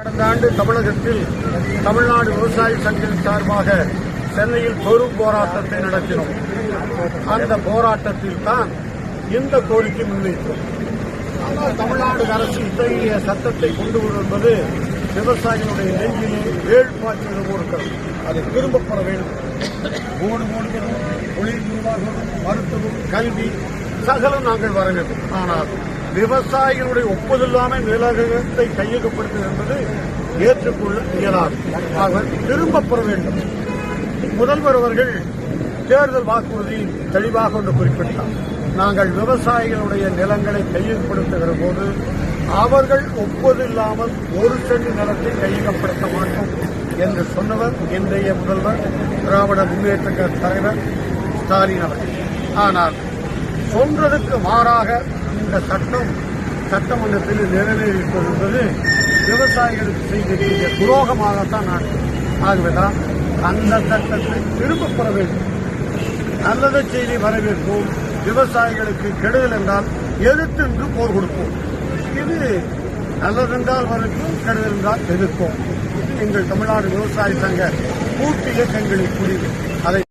கடந்த ஆண்டு தமிழகத்தில் தமிழ்நாடு விவசாய சங்கம் சார்பாக சென்னையில் பெரும் போராட்டத்தை நடத்தினோம். அந்த போராட்டத்தில் தான் இந்த கோரிக்கை முன்வைத்தோம். ஆனால் தமிழ்நாடு அரசு இத்தகைய சட்டத்தை கொண்டு வருவது விவசாயிகளுடைய நெஞ்சிலே வேள் பாய்ச்சல் இருக்கிறது அது திரும்பப் பெற வேண்டும் மூணு மூணு தொழில் நிர்வாகம் மருத்துவம் கல்வி. சகலம் நாங்கள் வரவேற்கும் ஆனால் விவசாயிகளுடைய ஒப்புதல்லாமல் நிலகத்தை கையகப்படுத்துவது என்பது ஏற்றுக்கொள்ள இயலாது. ஆக திரும்பப் பெற வேண்டும். முதல்வர் அவர்கள் தேர்தல் வாக்குறுதி தெளிவாக ஒன்று குறிப்பிட்டார். நாங்கள் விவசாயிகளுடைய நிலங்களை கையகப்படுத்துகிற போது அவர்கள் ஒப்பதில்லாமல் ஒரு சென்று நிலத்தை கையகப்படுத்த மாட்டோம் என்று சொன்னவர் இன்றைய முதல்வர் திராவிட முன்னேற்ற தலைவர் ஸ்டாலின் அவர்கள். ஆனால் சொல்றதுக்கு மாறாக இந்த சட்டம் சட்டமன்றத்தில் நிறைவேறியிருப்பது என்பது விவசாயிகளுக்கு செய்திருக்கிற துரோகமாகத்தான் நான் ஆகவேதான் அந்த சட்டத்தை திரும்பப் பெற வேண்டும். நல்லத செய்தி வரவேற்போம். விவசாயிகளுக்கு கெடுதல் என்றால் எதிர்த்து என்று போர் கொடுப்போம். இது நல்லதென்றால் வரவேற்போம் கெடுதல் என்றால் எதிர்ப்போம். இது எங்கள் தமிழ்நாடு விவசாய சங்க கூட்டு இயக்கங்களின் முடிவு. அதை